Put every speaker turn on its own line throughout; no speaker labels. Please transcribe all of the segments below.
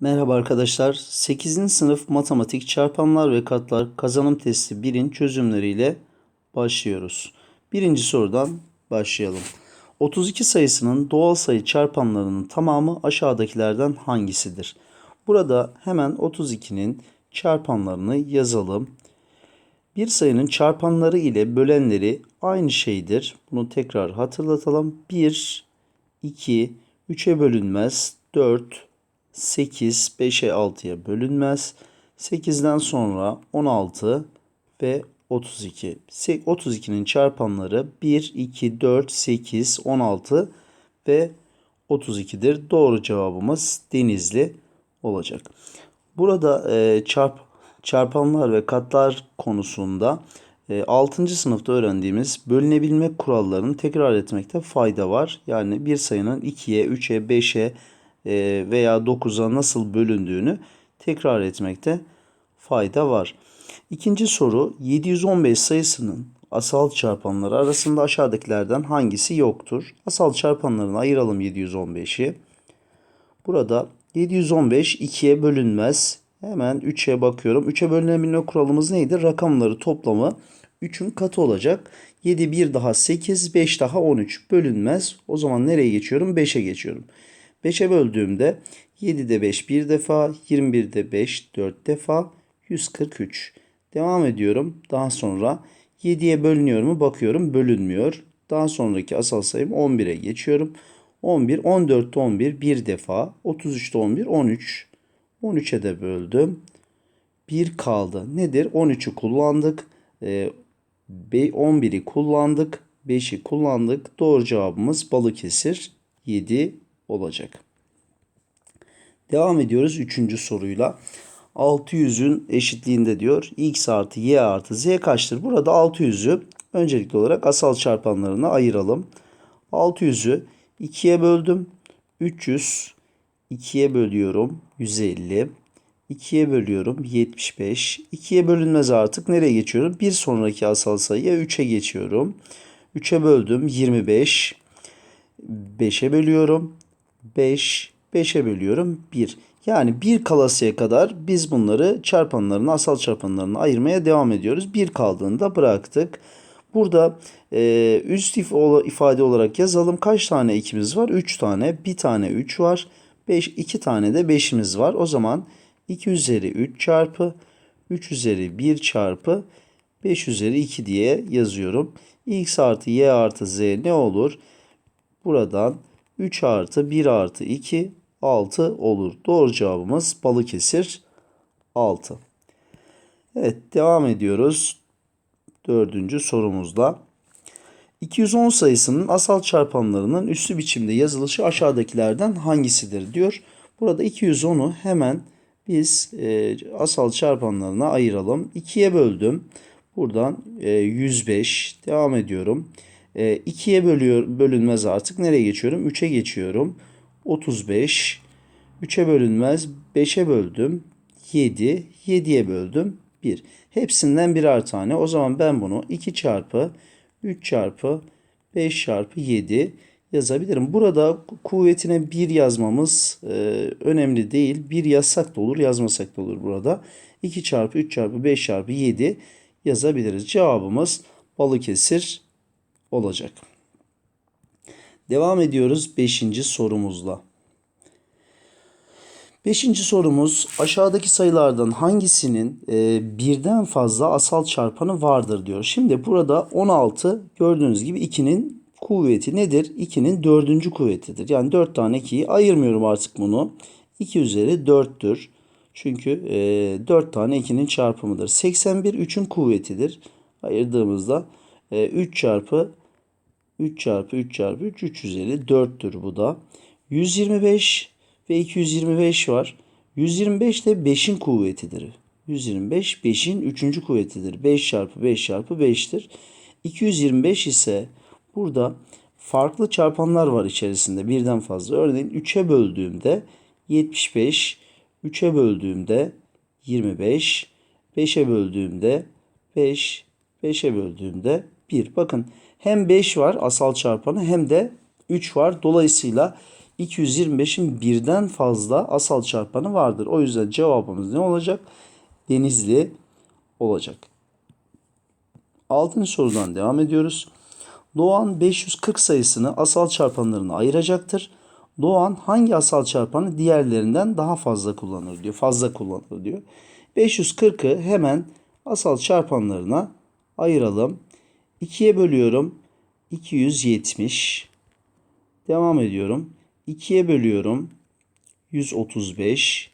Merhaba arkadaşlar. 8. sınıf matematik çarpanlar ve katlar kazanım testi 1'in çözümleriyle başlıyoruz. Birinci sorudan başlayalım. 32 sayısının doğal sayı çarpanlarının tamamı aşağıdakilerden hangisidir? Burada hemen 32'nin çarpanlarını yazalım. Bir sayının çarpanları ile bölenleri aynı şeydir. Bunu tekrar hatırlatalım. 1, 2, 3'e bölünmez. 4, 8, 5'e 6'ya bölünmez. 8'den sonra 16 ve 32. 32'nin çarpanları 1, 2, 4, 8, 16 ve 32'dir. Doğru cevabımız Denizli olacak. Burada e, çarp çarpanlar ve katlar konusunda e, 6. sınıfta öğrendiğimiz bölünebilme kurallarını tekrar etmekte fayda var. Yani bir sayının 2'ye, 3'e, 5'e e, veya 9'a nasıl bölündüğünü tekrar etmekte fayda var. İkinci soru 715 sayısının asal çarpanları arasında aşağıdakilerden hangisi yoktur? Asal çarpanlarını ayıralım 715'i. Burada 715 2'ye bölünmez. Hemen 3'e bakıyorum. 3'e bölünebilme kuralımız neydi? Rakamları toplamı 3'ün katı olacak. 7 1 daha 8, 5 daha 13 bölünmez. O zaman nereye geçiyorum? 5'e geçiyorum. 5'e böldüğümde 7'de 5 bir defa, 21'de 5 4 defa, 143. Devam ediyorum. Daha sonra 7'ye bölünüyor mu? Bakıyorum bölünmüyor. Daha sonraki asal sayım 11'e geçiyorum. 11, 14'te 11 bir defa, 33'te 11, 13. 13'e de böldüm. 1 kaldı. Nedir? 13'ü kullandık. Ee, 11'i kullandık. 5'i kullandık. Doğru cevabımız Balıkesir 7 olacak. Devam ediyoruz 3. soruyla. 600'ün eşitliğinde diyor. x artı y artı z kaçtır? Burada 600'ü öncelikli olarak asal çarpanlarına ayıralım. 600'ü 2'ye böldüm. 300 2'ye bölüyorum. 150 2'ye bölüyorum 75. 2'ye bölünmez artık. Nereye geçiyorum? Bir sonraki asal sayıya 3'e geçiyorum. 3'e böldüm 25. 5'e bölüyorum. 5. 5'e bölüyorum 1. Yani bir kalasıya kadar biz bunları çarpanlarına, asal çarpanlarına ayırmaya devam ediyoruz. Bir kaldığında bıraktık. Burada e, üst ifade olarak yazalım. Kaç tane ikimiz var? 3 tane. Bir tane 3 var. 5, 2 tane de 5'imiz var. O zaman 2 üzeri 3 çarpı 3 üzeri 1 çarpı 5 üzeri 2 diye yazıyorum. x artı y artı z ne olur? Buradan 3 artı 1 artı 2 6 olur. Doğru cevabımız Balıkesir 6. Evet devam ediyoruz. Dördüncü sorumuzla. 210 sayısının asal çarpanlarının üslü biçimde yazılışı aşağıdakilerden hangisidir diyor. Burada 210'u hemen biz e, asal çarpanlarına ayıralım. 2'ye böldüm. Buradan e, 105 devam ediyorum. E, 2'ye bölüyor, bölünmez artık. Nereye geçiyorum? 3'e geçiyorum. 35. 3'e bölünmez. 5'e böldüm. 7. 7'ye böldüm. 1. Hepsinden birer tane. O zaman ben bunu 2 çarpı 3 çarpı 5 çarpı 7 yazabilirim. Burada kuvvetine 1 yazmamız e, önemli değil. 1 yazsak da olur yazmasak da olur burada. 2 çarpı 3 çarpı 5 çarpı 7 yazabiliriz. Cevabımız Balıkesir olacak. Devam ediyoruz 5. sorumuzla. Beşinci sorumuz aşağıdaki sayılardan hangisinin e, birden fazla asal çarpanı vardır diyor. Şimdi burada 16 gördüğünüz gibi 2'nin kuvveti nedir? 2'nin dördüncü kuvvetidir. Yani 4 tane 2'yi ayırmıyorum artık bunu. 2 üzeri 4'tür. Çünkü e, 4 tane 2'nin çarpımıdır. 81 3'ün kuvvetidir. Ayırdığımızda e, 3 çarpı 3 çarpı 3 çarpı 3 3 üzeri 4'tür bu da. 125 ve 225 var. 125 de 5'in kuvvetidir. 125 5'in 3. kuvvetidir. 5 çarpı 5 çarpı 5'tir. 225 ise burada farklı çarpanlar var içerisinde birden fazla. Örneğin 3'e böldüğümde 75, 3'e böldüğümde 25, 5'e böldüğümde 5, 5'e böldüğümde 1. Bakın hem 5 var asal çarpanı hem de 3 var. Dolayısıyla 225'in birden fazla asal çarpanı vardır. O yüzden cevabımız ne olacak? Denizli olacak. Altıncı sorudan devam ediyoruz. Doğan 540 sayısını asal çarpanlarına ayıracaktır. Doğan hangi asal çarpanı diğerlerinden daha fazla kullanır diyor. Fazla kullanır diyor. 540'ı hemen asal çarpanlarına ayıralım. 2'ye bölüyorum. 270. Devam ediyorum. 2'ye bölüyorum. 135.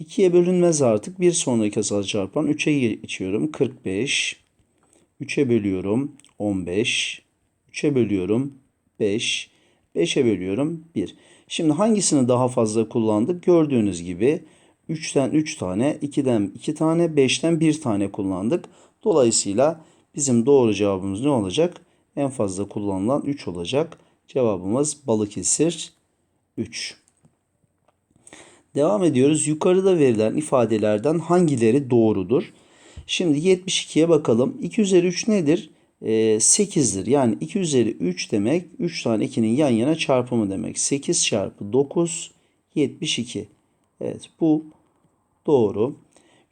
2'ye bölünmez artık. Bir sonraki asal çarpan 3'e geçiyorum. 45. 3'e bölüyorum. 15. 3'e bölüyorum. 5. 5'e bölüyorum. 1. Şimdi hangisini daha fazla kullandık? Gördüğünüz gibi 3'ten 3 tane, 2'den 2 tane, 5'ten 1 tane kullandık. Dolayısıyla bizim doğru cevabımız ne olacak? En fazla kullanılan 3 olacak. Cevabımız Balıkesir 3. Devam ediyoruz. Yukarıda verilen ifadelerden hangileri doğrudur? Şimdi 72'ye bakalım. 2 üzeri 3 nedir? Ee, 8'dir. Yani 2 üzeri 3 demek 3 tane 2'nin yan yana çarpımı demek. 8 çarpı 9 72. Evet bu doğru.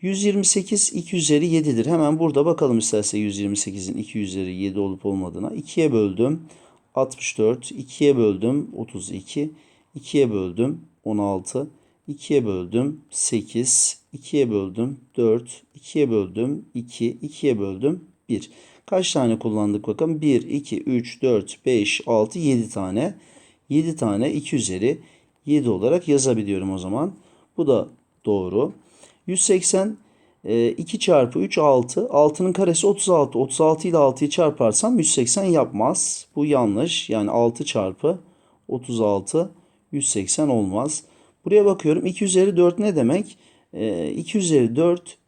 128 2 üzeri 7'dir. Hemen burada bakalım isterse 128'in 2 üzeri 7 olup olmadığına. 2'ye böldüm 64. 2'ye böldüm 32. 2'ye böldüm 16. 2'ye böldüm 8. 2'ye böldüm 4. 2'ye böldüm 2. 2'ye böldüm 1. Kaç tane kullandık bakın? 1, 2, 3, 4, 5, 6, 7 tane. 7 tane 2 üzeri 7 olarak yazabiliyorum o zaman. Bu da doğru. 180 2 çarpı 3 6. 6'nın karesi 36. 36 ile 6'yı çarparsam 180 yapmaz. Bu yanlış. Yani 6 çarpı 36 180 olmaz. Buraya bakıyorum. 2 üzeri 4 ne demek? 2 üzeri 4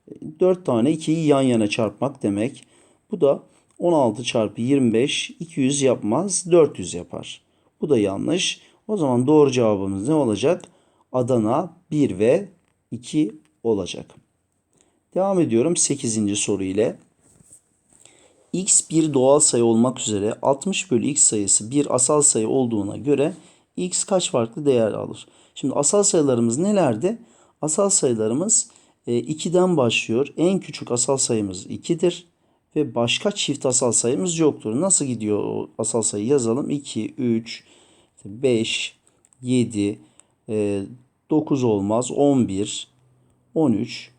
4 tane 2'yi yan yana çarpmak demek. Bu da 16 çarpı 25 200 yapmaz 400 yapar. Bu da yanlış. O zaman doğru cevabımız ne olacak? Adana 1 ve 2 olacak. Devam ediyorum 8. soru ile. x bir doğal sayı olmak üzere 60 bölü x sayısı bir asal sayı olduğuna göre x kaç farklı değer alır? Şimdi asal sayılarımız nelerdi? Asal sayılarımız 2'den başlıyor. En küçük asal sayımız 2'dir. Ve başka çift asal sayımız yoktur. Nasıl gidiyor o asal sayı yazalım. 2, 3, 5, 7, 9 olmaz. 11, 13,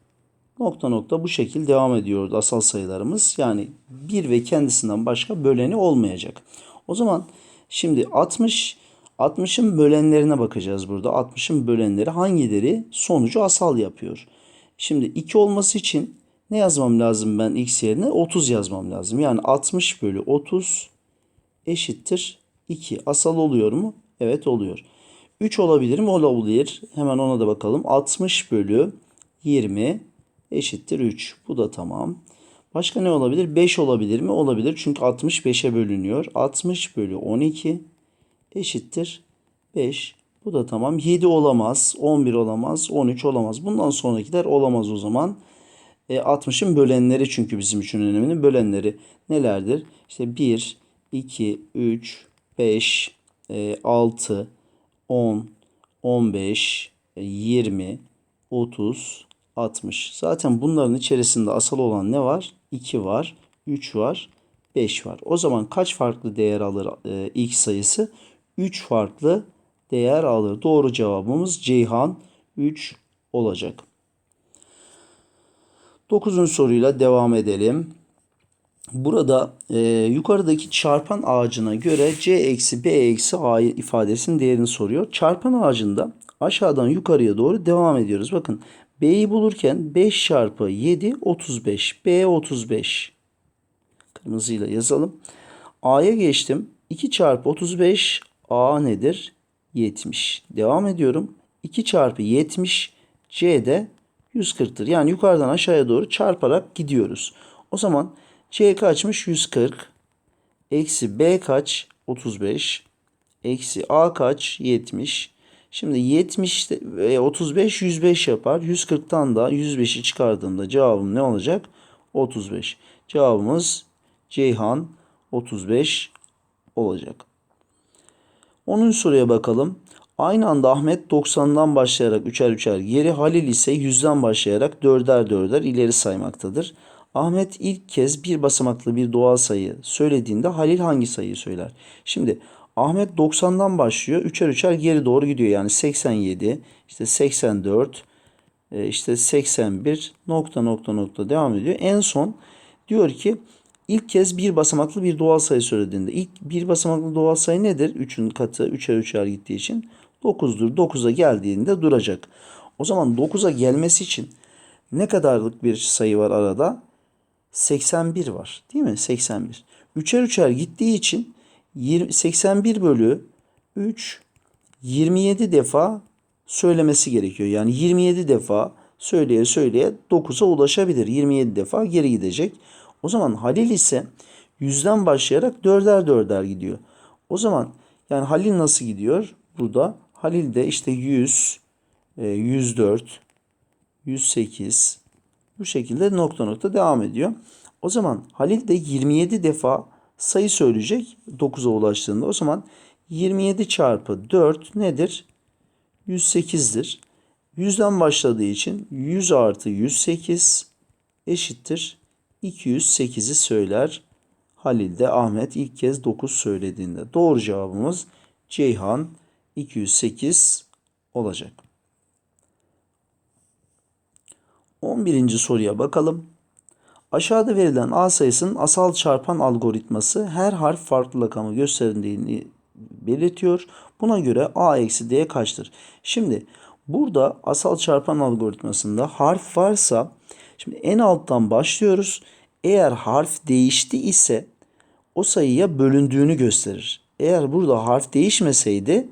nokta nokta bu şekilde devam ediyor asal sayılarımız. Yani 1 ve kendisinden başka böleni olmayacak. O zaman şimdi 60 60'ın bölenlerine bakacağız burada. 60'ın bölenleri hangileri sonucu asal yapıyor? Şimdi 2 olması için ne yazmam lazım ben x yerine? 30 yazmam lazım. Yani 60 bölü 30 eşittir 2. Asal oluyor mu? Evet oluyor. 3 olabilir mi? Olabilir. Hemen ona da bakalım. 60 bölü 20 eşittir 3. Bu da tamam. Başka ne olabilir? 5 olabilir mi? Olabilir. Çünkü 60 5'e bölünüyor. 60 bölü 12 eşittir 5. Bu da tamam. 7 olamaz. 11 olamaz. 13 olamaz. Bundan sonrakiler olamaz o zaman. E, 60'ın bölenleri çünkü bizim için önemli. Bölenleri nelerdir? İşte 1, 2, 3, 5, e, 6, 10, 15, 20, 30, 60. Zaten bunların içerisinde asal olan ne var? 2 var, 3 var, 5 var. O zaman kaç farklı değer alır e, x sayısı? 3 farklı değer alır. Doğru cevabımız Ceyhan 3 olacak. 9. soruyla devam edelim. Burada e, yukarıdaki çarpan ağacına göre c eksi b eksi a ifadesinin değerini soruyor. Çarpan ağacında aşağıdan yukarıya doğru devam ediyoruz. Bakın b'yi bulurken 5 çarpı 7 35. b 35. Kırmızıyla yazalım. a'ya geçtim. 2 çarpı 35 a nedir? 70. Devam ediyorum. 2 çarpı 70 c de 140'tır. Yani yukarıdan aşağıya doğru çarparak gidiyoruz. O zaman C kaçmış? 140. Eksi B kaç? 35. Eksi A kaç? 70. Şimdi 70 ve 35 105 yapar. 140'tan da 105'i çıkardığımda cevabım ne olacak? 35. Cevabımız Ceyhan 35 olacak. 10. soruya bakalım. Aynı anda Ahmet 90'dan başlayarak üçer üçer geri, Halil ise 100'den başlayarak dörder dörder ileri saymaktadır. Ahmet ilk kez bir basamaklı bir doğal sayı söylediğinde Halil hangi sayıyı söyler? Şimdi Ahmet 90'dan başlıyor, üçer üçer geri doğru gidiyor. Yani 87, işte 84, e, işte 81 nokta nokta nokta devam ediyor. En son diyor ki ilk kez bir basamaklı bir doğal sayı söylediğinde ilk bir basamaklı doğal sayı nedir? 3'ün katı üçer üçer gittiği için 9'dur. 9'a geldiğinde duracak. O zaman 9'a gelmesi için ne kadarlık bir sayı var arada? 81 var. Değil mi? 81. Üçer üçer gittiği için 20, 81 bölü 3 27 defa söylemesi gerekiyor. Yani 27 defa söyleye söyleye 9'a ulaşabilir. 27 defa geri gidecek. O zaman Halil ise 100'den başlayarak dörder dörder gidiyor. O zaman yani Halil nasıl gidiyor? Burada Halil de işte 100, e, 104, 108 bu şekilde nokta nokta devam ediyor. O zaman Halil de 27 defa sayı söyleyecek 9'a ulaştığında. O zaman 27 çarpı 4 nedir? 108'dir. 100'den başladığı için 100 artı 108 eşittir 208'i söyler. Halil de Ahmet ilk kez 9 söylediğinde. Doğru cevabımız Ceyhan 208 olacak. 11. soruya bakalım. Aşağıda verilen A sayısının asal çarpan algoritması her harf farklı rakamı gösterdiğini belirtiyor. Buna göre A eksi D kaçtır? Şimdi burada asal çarpan algoritmasında harf varsa şimdi en alttan başlıyoruz. Eğer harf değişti ise o sayıya bölündüğünü gösterir. Eğer burada harf değişmeseydi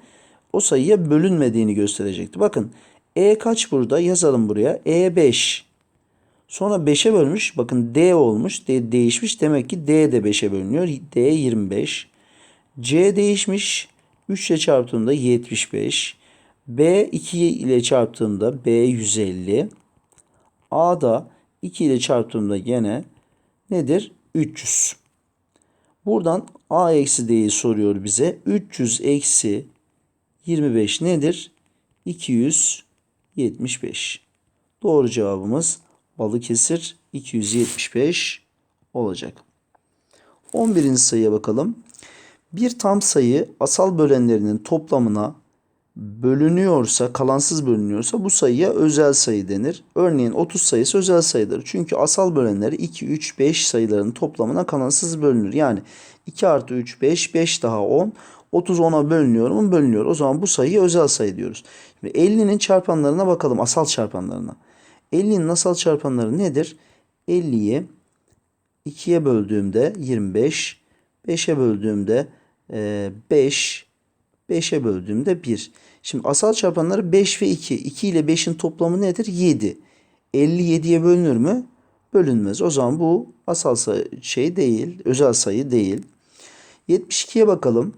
o sayıya bölünmediğini gösterecekti. Bakın E kaç burada? Yazalım buraya. E 5. Sonra 5'e bölmüş. Bakın D olmuş. D değişmiş. Demek ki D de 5'e bölünüyor. D 25. C değişmiş. 3 ile çarptığımda 75. B 2 ile çarptığımda B 150. A da 2 ile çarptığımda gene nedir? 300. Buradan A eksi D'yi soruyor bize. 300 eksi 25 nedir? 275. Doğru cevabımız Balıkesir 275 olacak. 11. sayıya bakalım. Bir tam sayı asal bölenlerinin toplamına bölünüyorsa, kalansız bölünüyorsa bu sayıya özel sayı denir. Örneğin 30 sayısı özel sayıdır. Çünkü asal bölenleri 2, 3, 5 sayıların toplamına kalansız bölünür. Yani 2 artı 3, 5, 5 daha 10. 30 10'a bölünüyor mu? Bölünüyor. O zaman bu sayıyı özel sayı diyoruz. Şimdi 50'nin çarpanlarına bakalım. Asal çarpanlarına. 50'nin asal çarpanları nedir? 50'yi 2'ye böldüğümde 25, 5'e böldüğümde 5, 5'e böldüğümde 1. Şimdi asal çarpanları 5 ve 2. 2 ile 5'in toplamı nedir? 7. 50 7'ye bölünür mü? Bölünmez. O zaman bu asal sayı şey değil, özel sayı değil. 72'ye bakalım.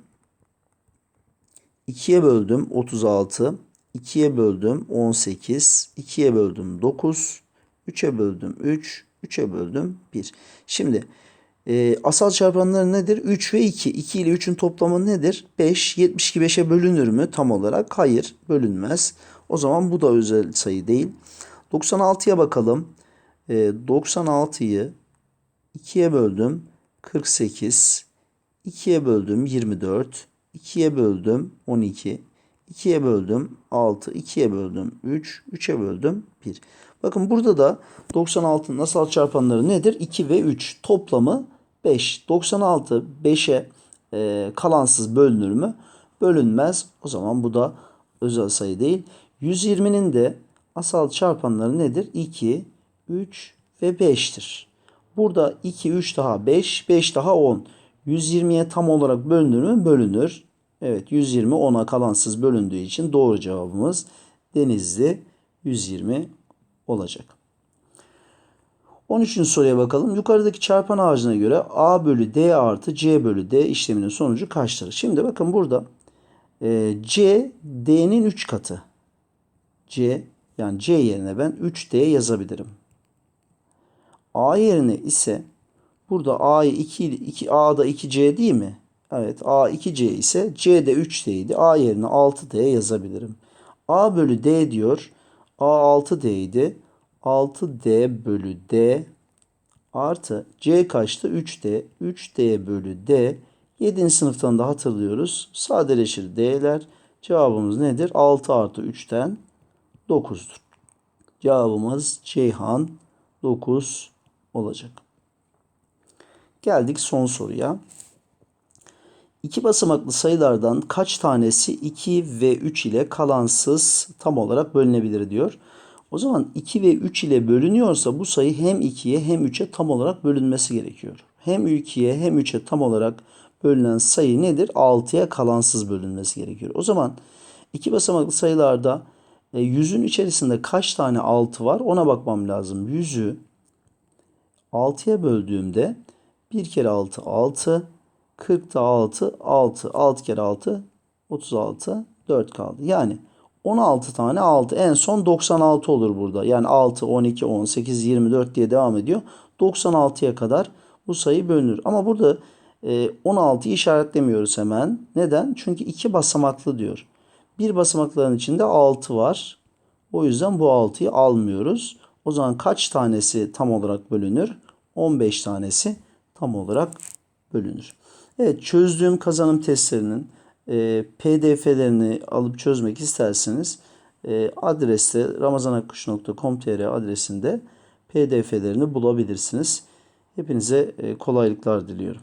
2'ye böldüm 36. 2'ye böldüm 18. 2'ye böldüm 9. 3'e böldüm 3. 3'e böldüm 1. Şimdi e, asal çarpanları nedir? 3 ve 2. 2 ile 3'ün toplamı nedir? 5. 72 5'e bölünür mü tam olarak? Hayır bölünmez. O zaman bu da özel sayı değil. 96'ya bakalım. E, 96'yı 2'ye böldüm 48. 2'ye böldüm 24. 2'ye böldüm 12. 2'ye böldüm 6. 2'ye böldüm 3. 3'e böldüm 1. Bakın burada da 96'nın asal çarpanları nedir? 2 ve 3. Toplamı 5. 96 5'e e, kalansız bölünür mü? Bölünmez. O zaman bu da özel sayı değil. 120'nin de asal çarpanları nedir? 2, 3 ve 5'tir. Burada 2, 3 daha 5, 5 daha 10. 120'ye tam olarak bölünür mü? Bölünür. Evet 120 10'a kalansız bölündüğü için doğru cevabımız Denizli 120 olacak. 13. soruya bakalım. Yukarıdaki çarpan ağacına göre A bölü D artı C bölü D işleminin sonucu kaçtır? Şimdi bakın burada e, C D'nin 3 katı. C yani C yerine ben 3D yazabilirim. A yerine ise burada A'yı 2, 2 A'da 2C değil mi? Evet A 2C ise C de 3D idi. A yerine 6D yazabilirim. A bölü D diyor. A 6D idi. 6D bölü D artı C kaçtı? 3D. 3D bölü D. 7. sınıftan da hatırlıyoruz. Sadeleşir D'ler. Cevabımız nedir? 6 artı 3'ten 9'dur. Cevabımız Ceyhan 9 olacak. Geldik son soruya. İki basamaklı sayılardan kaç tanesi 2 ve 3 ile kalansız tam olarak bölünebilir diyor. O zaman 2 ve 3 ile bölünüyorsa bu sayı hem 2'ye hem 3'e tam olarak bölünmesi gerekiyor. Hem 2'ye hem 3'e tam olarak bölünen sayı nedir? 6'ya kalansız bölünmesi gerekiyor. O zaman iki basamaklı sayılarda e, yüzün içerisinde kaç tane 6 var ona bakmam lazım. Yüzü 6'ya böldüğümde 1 kere 6 6 40 da 6 6 6 kere 6 36 4 kaldı. Yani 16 tane 6 en son 96 olur burada. Yani 6 12 18 24 diye devam ediyor. 96'ya kadar bu sayı bölünür. Ama burada e, 16'yı işaretlemiyoruz hemen. Neden? Çünkü iki basamaklı diyor. Bir basamakların içinde 6 var. O yüzden bu 6'yı almıyoruz. O zaman kaç tanesi tam olarak bölünür? 15 tanesi tam olarak bölünür. Evet çözdüğüm kazanım testlerinin e, pdf'lerini alıp çözmek isterseniz e, adreste ramazanakkuş.com.tr adresinde pdf'lerini bulabilirsiniz. Hepinize e, kolaylıklar diliyorum.